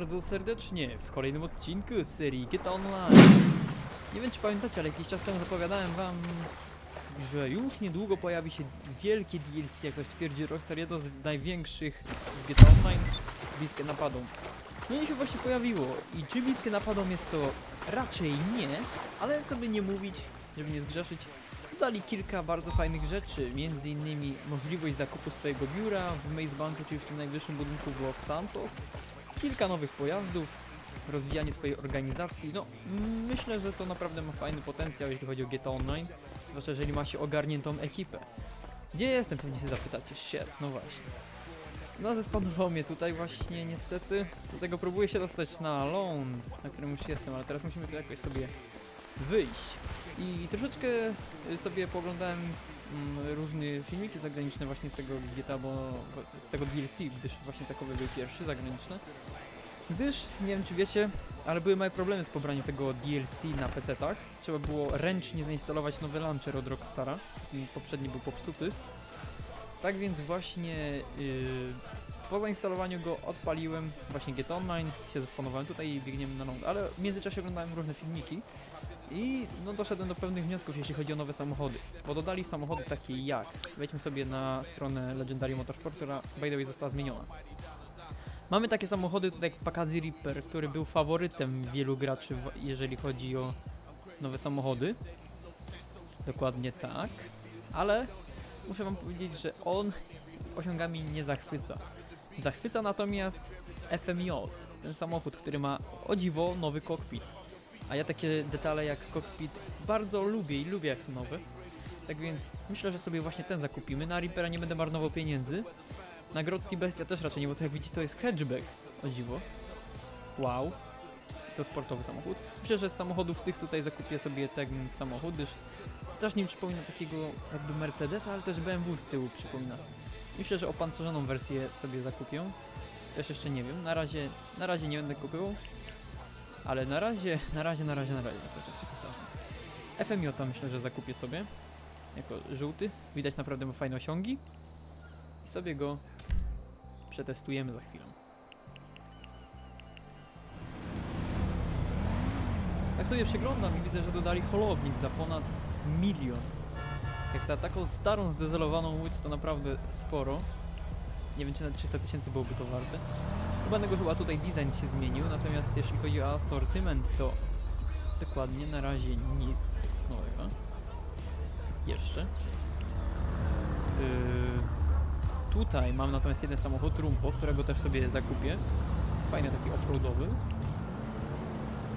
bardzo serdecznie w kolejnym odcinku z serii Get Online. Nie wiem czy pamiętacie, ale jakiś czas temu zapowiadałem wam, że już niedługo pojawi się wielkie DLC, jak ktoś twierdzi Rockstar, jedno z największych w Get Online, bliskie napadom. No i się właśnie pojawiło i czy bliskie napadom jest to raczej nie, ale co by nie mówić, żeby nie zgrzeszyć, dali kilka bardzo fajnych rzeczy, między innymi możliwość zakupu swojego biura w Maze Banku, czyli w tym najwyższym budynku w Los Santos, kilka nowych pojazdów, rozwijanie swojej organizacji. No, myślę, że to naprawdę ma fajny potencjał, jeśli chodzi o GTA Online, zwłaszcza jeżeli ma się ogarniętą ekipę. Gdzie jestem, pewnie się zapytacie. Shit, no właśnie. No, zespanował mnie tutaj właśnie niestety, dlatego próbuję się dostać na ląd, na którym już jestem, ale teraz musimy tu jakoś sobie wyjść. I troszeczkę y, sobie pooglądałem mm, różne filmiki zagraniczne właśnie z tego GTA, bo z tego DLC, gdyż właśnie takowy był pierwszy zagraniczny. Gdyż, nie wiem czy wiecie, ale były małe problemy z pobraniem tego DLC na PC-tach. Trzeba było ręcznie zainstalować nowy launcher od Rockstara, poprzedni był popsuty. Tak więc właśnie yy, po zainstalowaniu go odpaliłem właśnie GTA Online, się zespanowałem tutaj i biegniemy na ląd, ale w międzyczasie oglądałem różne filmiki i no doszedłem do pewnych wniosków jeśli chodzi o nowe samochody, bo dodali samochody takie jak, wejdźmy sobie na stronę Legendary Motorsport, która by the way została zmieniona. Mamy takie samochody tutaj jak Pakazi Reaper, który był faworytem wielu graczy, jeżeli chodzi o nowe samochody. Dokładnie tak, ale muszę wam powiedzieć, że on osiągami nie zachwyca. Zachwyca natomiast FMJ, ten samochód, który ma o dziwo nowy kokpit. A ja takie detale jak kokpit bardzo lubię i lubię jak są nowe. Tak więc myślę, że sobie właśnie ten zakupimy. Na Reapera nie będę marnował pieniędzy. Na Grotti Bestia też raczej nie, bo to jak widzicie to jest hatchback. O dziwo. Wow. To sportowy samochód. Myślę, że z samochodów tych tutaj zakupię sobie ten samochód, gdyż strasznie mi przypomina takiego jakby Mercedesa, ale też BMW z tyłu przypomina. Myślę, że opancerzoną wersję sobie zakupię. Też jeszcze nie wiem. Na razie, na razie nie będę kupował. Ale na razie, na razie, na razie, na razie. To też się powtarzam. FMJ myślę, że zakupię sobie. Jako żółty. Widać naprawdę ma fajne osiągi. I sobie go przetestujemy za chwilę. Tak sobie przeglądam i widzę, że dodali holownik za ponad milion. Jak za taką starą, zdezelowaną łódź to naprawdę sporo. Nie wiem, czy na 300 tysięcy byłoby to warte. Tego chyba tutaj design się zmienił, natomiast jeśli chodzi o asortyment, to dokładnie na razie nic nowego. Jeszcze. Yy, tutaj mam natomiast jeden samochód, Rumpo, którego też sobie zakupię. Fajny taki offroadowy.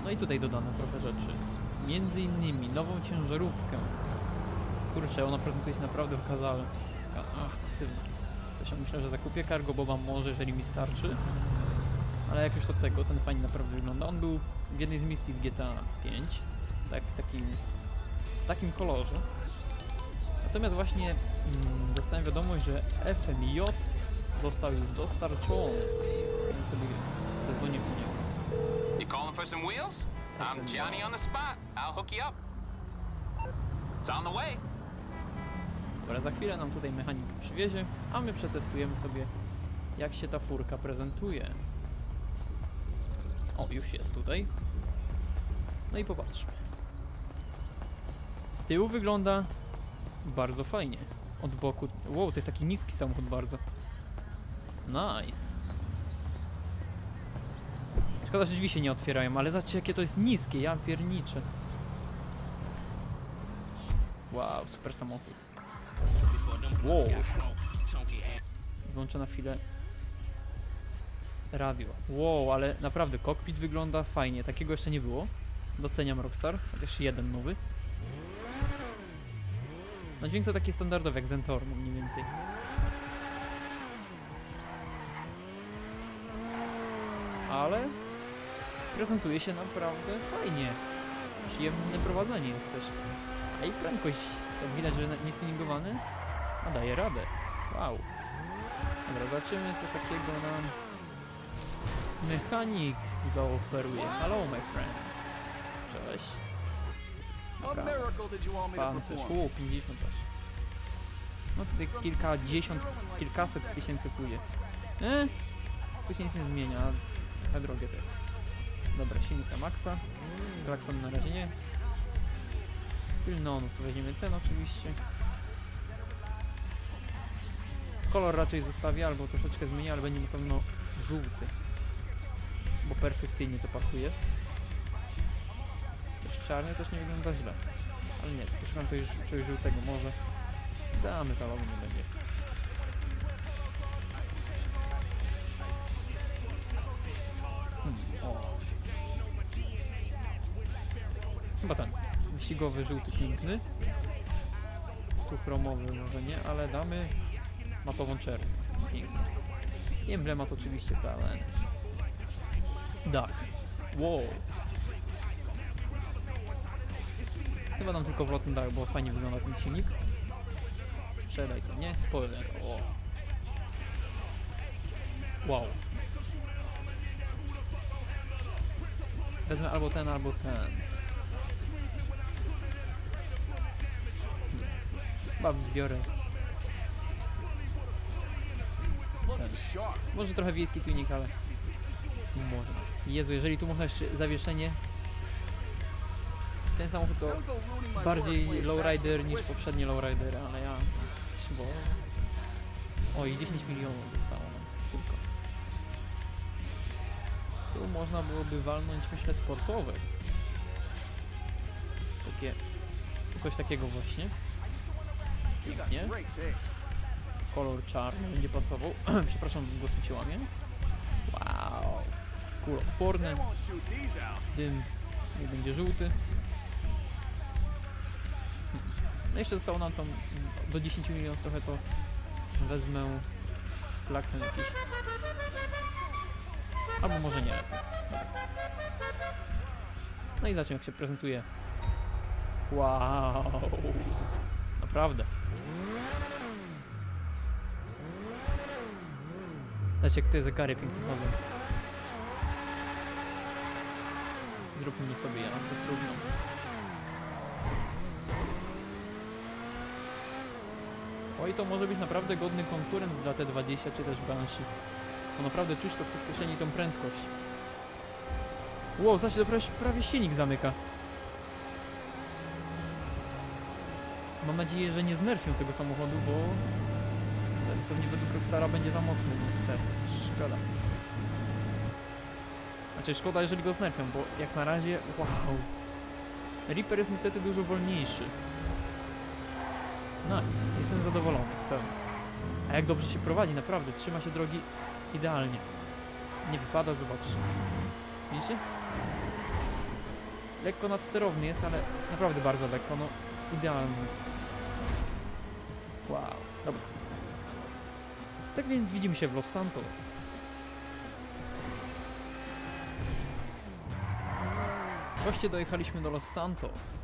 No i tutaj dodano trochę rzeczy. Między innymi nową ciężarówkę. Kurczę, ona prezentuje się naprawdę. Taka, ach, pasywna. To się myślę, że zakupię cargo boba może, jeżeli mi starczy. Ale jak już od tego, ten fajnie naprawdę wygląda. On był w jednej z misji w GTA 5. Tak, takim, w takim kolorze. Natomiast właśnie mm, dostałem wiadomość, że FMJ został już dostarczony. Więc sobie zadzwonię po niego. You calling for some wheels? I'm Johnny on the spot. I'll hook you up. It's on the way. Dobra, za chwilę nam tutaj mechanik przywiezie, a my przetestujemy sobie, jak się ta furka prezentuje. O, już jest tutaj. No i popatrzmy. Z tyłu wygląda bardzo fajnie. Od boku. Wow, to jest taki niski samochód bardzo. Nice. Szkoda, że drzwi się nie otwierają, ale zobaczcie jakie to jest niskie, ja pierniczę. Wow, super samochód. Wow. Włączę na chwilę radio. Wow, ale naprawdę kokpit wygląda fajnie. Takiego jeszcze nie było. Doceniam Rockstar, chociaż jeden nowy. No dźwięk to taki standardowy jak Zentorno mniej więcej. Ale prezentuje się naprawdę fajnie. Przyjemne prowadzenie jest też. A i prędkość, tak widać, że niestyningowany, a daje radę. Wow. Dobra, zobaczymy co takiego nam mechanik zaoferuje. Hello my friend. Cześć. Pancerz. perform. U, 50 aż. No tutaj kilkadziesiąt, kilkaset tysięcy pójdzie. E? Tu się nic nie zmienia. trochę drogie to jest. Dobra, silnik na maksa. Klakson na razie nie. Styl neonów to weźmiemy ten oczywiście. Kolor raczej zostawię albo troszeczkę zmienię, ale będzie na pewno żółty. Bo perfekcyjnie to pasuje. Też czarny też nie wygląda źle. Ale nie, poszukam coś, czegoś żółtego może. Damy to, nie będzie. Hmm. Chyba ten. Wyścigowy, żółty, piękny. Tu chromowy może nie, ale damy matową czerń. Piękny. I emblemat oczywiście pełen. Dach. Wow. Chyba dam tylko wlotny dach, bo fajnie wygląda ten silnik. Sprzedaj to, nie? Spoiler. O. Wow. Wezmę albo ten, albo ten. Chyba zbiorę Look ten. Może trochę wiejski tuning, ale może. Jezu, jeżeli tu można jeszcze zawieszenie. Ten samochód to bardziej lowrider niż whiskey. poprzednie lowridery, ale ja... Bo... Oj, 10 milionów zostało nam tylko. Tu można byłoby walnąć, myślę, sportowe. Takie... Coś takiego właśnie. You got Nie? great taste. Kolor czarny będzie pasował. Przepraszam, głos mi się łamie. Out. Dym nie będzie żółty. No jeszcze zostało nam tam do 10 milionów trochę to wezmę flaksen jakiś. Albo może nie. No i zobaczmy jak się prezentuje. Wow. Naprawdę. Zobaczcie jak te zegary pięknie chodzą. Zróbmy nie sobie, ja mam to trudno. Oj, to może być naprawdę godny konkurent dla T20 czy też Banshee. Bo naprawdę czuć to w kieszeni tą prędkość. Wow, znaczy to prawie, prawie silnik zamyka. Mam nadzieję, że nie znerfią tego samochodu, bo pewnie według Rockstara będzie za mocny niestety. Szkoda. Znaczy szkoda, jeżeli go znerfią, bo jak na razie, wow. Reaper jest niestety dużo wolniejszy. Nice, jestem zadowolony w pełni. A jak dobrze się prowadzi, naprawdę, trzyma się drogi idealnie. Nie wypada, zobaczcie. Widzicie? Lekko nadsterowny jest, ale naprawdę bardzo lekko, no idealny. Wow, dobra. Tak więc widzimy się w Los Santos. Goście dojechaliśmy do Los Santos.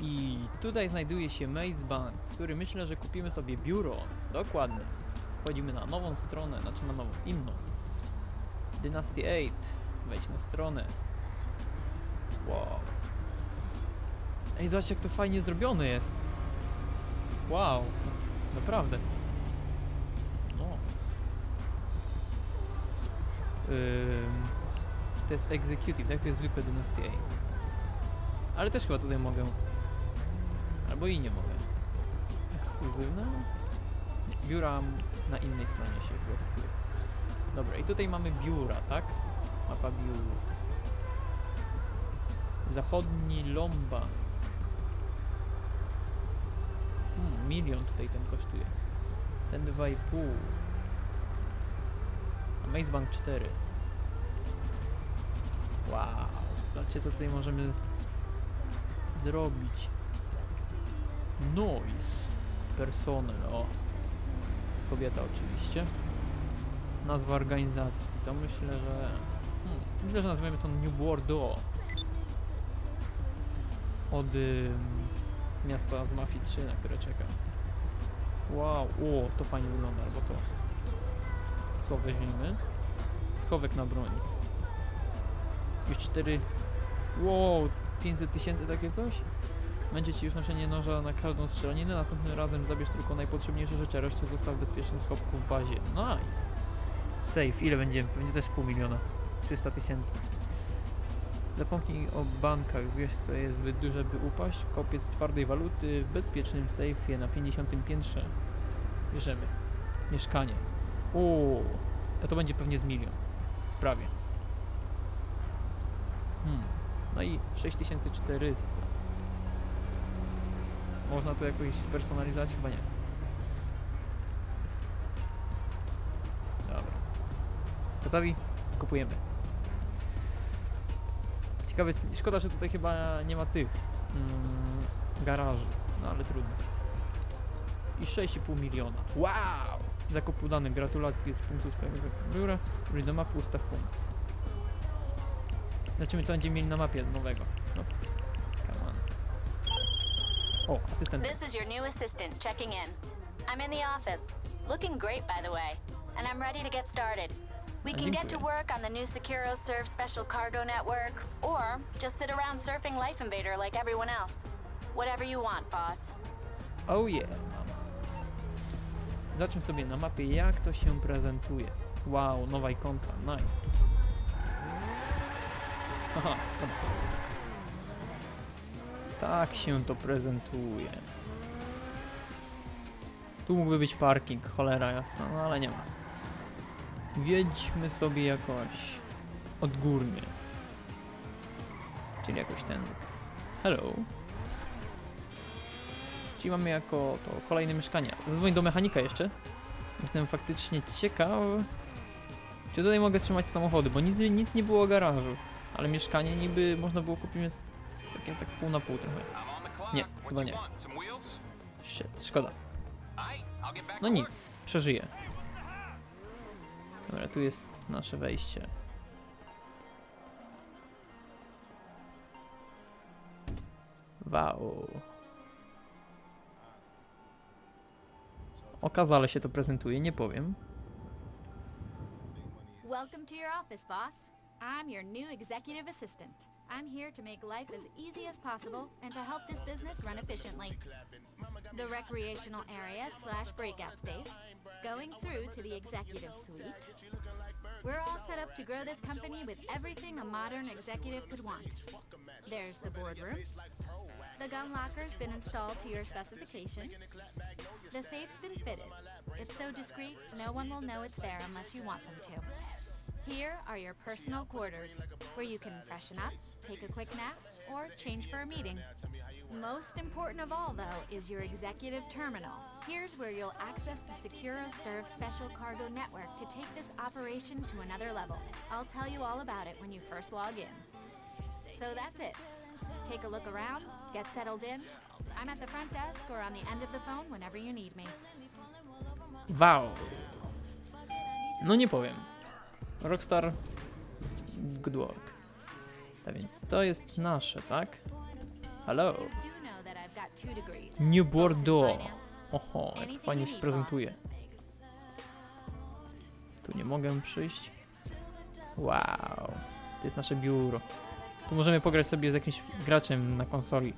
I tutaj znajduje się Maze Bank, w którym myślę, że kupimy sobie biuro. Dokładnie. Wchodzimy na nową stronę, znaczy na nową, inną. Dynasty 8. Wejdź na stronę. Wow. Ej, zobaczcie jak to fajnie zrobione jest. Wow. Naprawdę. No. Ym, to jest Executive, tak? To jest zwykłe Dynasty 8. Ale też chyba tutaj mogę. Albo i nie mogę. Ekskluzywne? Biura na innej stronie się blokuje. Dobra, i tutaj mamy biura, tak? Mapa biur. Zachodni Lomba. Hmm, milion tutaj ten kosztuje. Ten 2,5. A Maze Bank 4. Wow. Zobaczcie co tutaj możemy zrobić. Noise. Personel, o. Kobieta oczywiście. Nazwa organizacji, to myślę, że... Hmm, myślę, że nazwiemy to New Bordeaux. Od ym, miasta z Mafii 3, na które czekam. Wow, o, to fajnie wygląda, albo to. To weźmiemy. Schowek na broń. Już 4... Wow, 500 tysięcy takie coś? Będzie ci już noszenie noża na każdą strzelaninę, następnym razem zabierz tylko najpotrzebniejsze rzeczy, a resztę zostaw w bezpiecznym schowku w bazie. Nice! Safe, ile będzie? Będzie też pół miliona. 300 tysięcy. Zapomnij o bankach, wiesz co jest zbyt duże by upaść. Kopiec twardej waluty w bezpiecznym sejfie na 50 piętrze. Bierzemy. Mieszkanie. Uuu, a to będzie pewnie z milion. Prawie. No i 6400. Można to jakoś spersonalizować? Chyba nie. Dobra. Gotowi? Kupujemy. Ciekawe, szkoda, że tutaj chyba nie ma tych mm, garaży, no ale trudno. I 6,5 miliona. Wow! Zakup udany, gratulacje z punktu twojego biura. Wróć do mapy, ustaw punkt. Zobaczymy, co będziemy mieli na mapie nowego. No, come on. O, asystent. This is your new assistant checking in. I'm in the office. Looking great, by the way. And I'm ready to get started. We Ah, can get to work on the new Securo Serve Special Cargo Network, or just sit around surfing Life Invader like everyone else. Whatever you want, boss. Oh yeah, mama. Zacznę sobie na mapie, jak to się prezentuje. Wow, nowa ikonka, nice. Tak się to prezentuje. Tu mógłby być parking, cholera jasna, no ale nie ma. Wiedźmy sobie jakoś odgórnie. Czyli jakoś tędy. Hello. Czyli mamy jako to kolejne mieszkanie. Zadzwoń do mechanika jeszcze. Jestem faktycznie ciekaw, czy tutaj mogę trzymać samochody, bo nic, nic nie było o garażu. Ale mieszkanie niby można było kupić jest takie tak pół na pół trochę. Nie, chyba nie. Shit, szkoda. No nic, przeżyję. Dobra, tu jest nasze wejście. Wow. Okazale się to prezentuje, nie powiem. Welcome to your office, boss. I'm your new executive assistant. I'm here to make life as easy as possible and to help this business run efficiently. The recreational area slash breakout space, going through to the executive suite. We're all set up to grow this company with everything a modern executive could want. There's the boardroom. The gun locker's been installed to your specification. The safe's been fitted. It's so discreet, no one will know it's there unless you want them to. Here are your personal quarters, where you can freshen up, take a quick nap, or change for a meeting. Most important of all, though, is your executive terminal. Here's where you'll access the Securo Serve Special Cargo Network to take this operation to another level. I'll tell you all about it when you first log in. So that's it. Take a look around, get settled in. I'm at the front desk or on the end of the phone whenever you need me. Wow. No nie powiem. Rockstar Good work. Tak więc to jest nasze, tak? Hello. New Bordeaux. Oho, jak to fajnie się prezentuje. Tu nie mogę przyjść. Wow. To jest nasze biuro. Tu możemy pograć sobie z jakimś graczem na konsoli.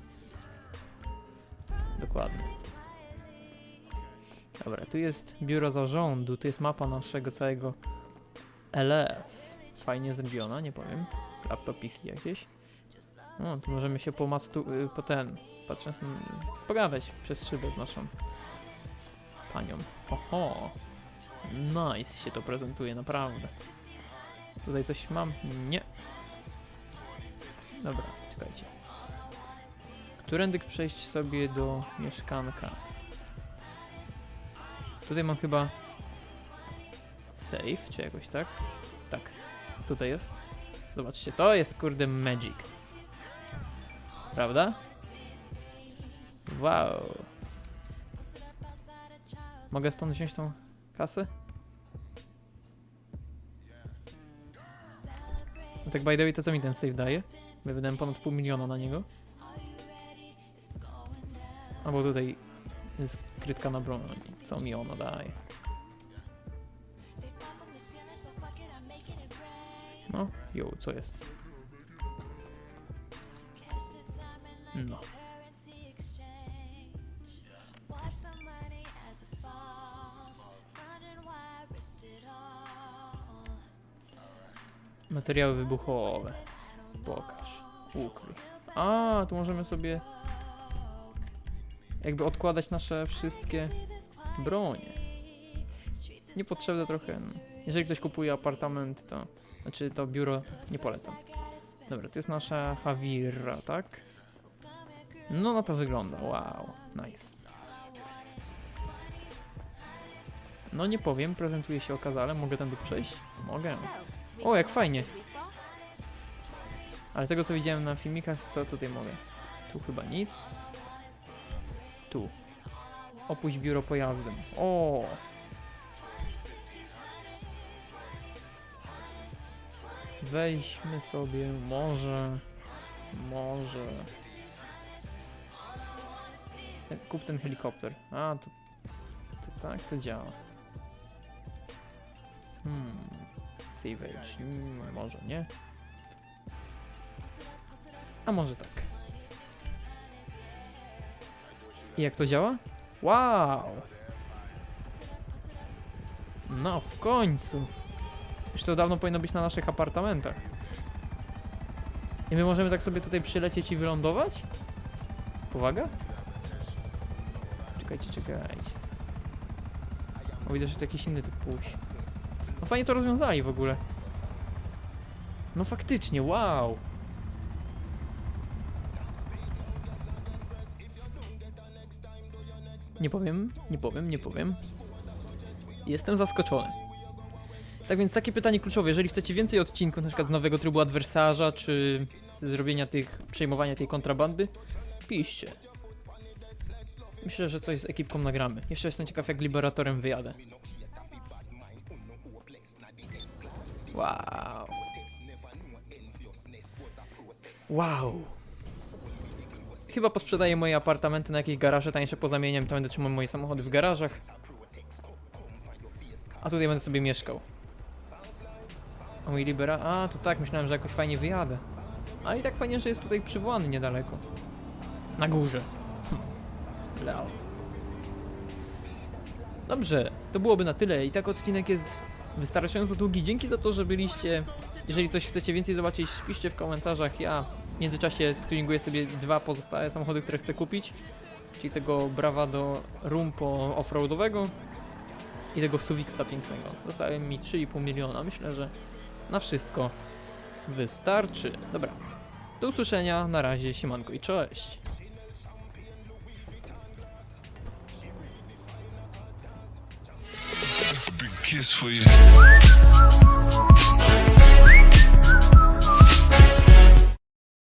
Dokładnie. Dobra, tu jest biuro zarządu, tu jest mapa naszego całego LS. Fajnie zrobiona, nie powiem. Laptopiki jakieś. No, tu możemy się po mastu, y, po ten, patrząc, pogadać przez szybę z naszą panią. Oho, nice się to prezentuje, naprawdę. Tutaj coś mam? Nie. Dobra, czekajcie. Którędy przejść sobie do mieszkanka? Tutaj mam chyba safe, czy jakoś tak? Tak, tutaj jest. Zobaczcie, to jest kurde magic. Prawda? Wow. Mogę stąd wziąć tą kasę? No tak by the way, to co mi ten safe daje? My wydałem ponad pół miliona na niego. A bo tutaj jest krytka na broń. Co mi ono daje? No, jo, co jest? No. Materiały wybuchowe. Pokaż. Ukryj. A, tu możemy sobie jakby odkładać nasze wszystkie bronie. Niepotrzebne trochę. no. Jeżeli ktoś kupuje apartament, to znaczy to biuro nie polecam. Dobra, to jest nasza Hawira, tak? No na to wygląda. Wow, nice. No nie powiem, prezentuje się okazale. Mogę tędy przejść? Mogę. O, jak fajnie. Ale tego co widziałem na filmikach, co tutaj mogę? Tu chyba nic. Tu. Opuść biuro pojazdem. O! Weźmy sobie może, może. Kup ten helikopter. A, to, to tak to działa. Hmm. Savage. Hmm, może nie. A może tak. I jak to działa? Wow! No, w końcu. Już to dawno powinno być na naszych apartamentach. I my możemy tak sobie tutaj przylecieć i wylądować? Uwaga. Czekajcie, czekajcie. O, widzę, że to jakiś inny typ pójść. No fajnie to rozwiązali w ogóle. No faktycznie, wow. Nie powiem, nie powiem, nie powiem. Jestem zaskoczony. Tak więc takie pytanie kluczowe, jeżeli chcecie więcej odcinków, na przykład nowego trybu adwersarza, czy zrobienia tych, przejmowania tej kontrabandy, piszcie. Myślę, że coś z ekipką nagramy. Jeszcze jestem ciekaw, jak Liberatorem wyjadę. Wow. Wow. Chyba posprzedaję moje apartamenty na jakieś garaże tańsze, pozamieniam, tam będę trzymał moje samochody w garażach. A tutaj będę sobie mieszkał. A mój libera... A, to tak, myślałem, że jakoś fajnie wyjadę. Ale i tak fajnie, że jest tutaj przywołany niedaleko. Na górze. Leo. Dobrze, to byłoby na tyle. I tak odcinek jest wystarczająco długi. Dzięki za to, że byliście. Jeżeli coś chcecie więcej zobaczyć, piszcie w komentarzach. Ja w międzyczasie streaminguję sobie dwa pozostałe samochody, które chcę kupić. Czyli tego Bravado Rumpo offroadowego i tego Suvixa pięknego. Zostały mi 3,5 miliona. Myślę, że na wszystko wystarczy. Dobra. Do usłyszenia. Na razie. Siemanko i cześć. Kiss for you.